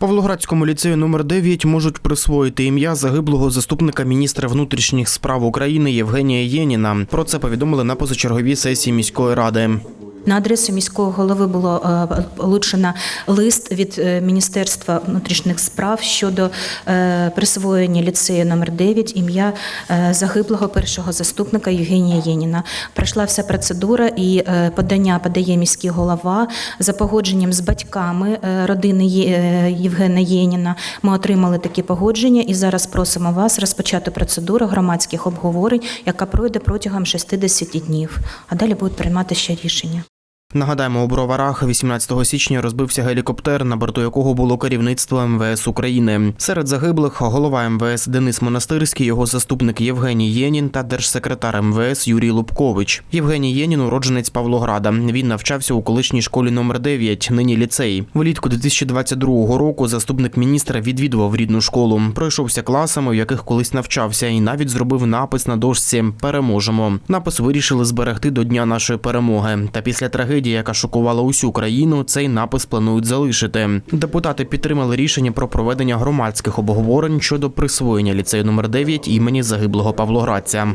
Павлоградському ліцею номер 9 можуть присвоїти ім'я загиблого заступника міністра внутрішніх справ України Євгенія Єніна. Про це повідомили на позачерговій сесії міської ради. На адресу міського голови було е, получено лист від е, Міністерства внутрішніх справ щодо е, присвоєння ліцею номер 9 ім'я загиблого першого заступника Євгенія Єніна. Пройшла вся процедура і подання подає міський голова за погодженням з батьками родини Євгена Єніна. Ми отримали такі погодження і зараз просимо вас розпочати процедуру громадських обговорень, яка пройде протягом 60 днів. А далі будуть приймати ще рішення. Нагадаємо, у Броварах 18 січня розбився гелікоптер, на борту якого було керівництво МВС України. Серед загиблих голова МВС Денис Монастирський, його заступник Євгеній Єнін та держсекретар МВС Юрій Лубкович. Євгеній Єнін уродженець Павлограда. Він навчався у колишній школі номер 9, нині ліцей. Влітку 2022 року заступник міністра відвідував рідну школу. Пройшовся класами, в яких колись навчався, і навіть зробив напис на дошці Переможемо. Напис вирішили зберегти до дня нашої перемоги. Та після трагедії, яка шокувала усю країну, цей напис планують залишити. Депутати підтримали рішення про проведення громадських обговорень щодо присвоєння ліцею номер 9 імені загиблого павлоградця.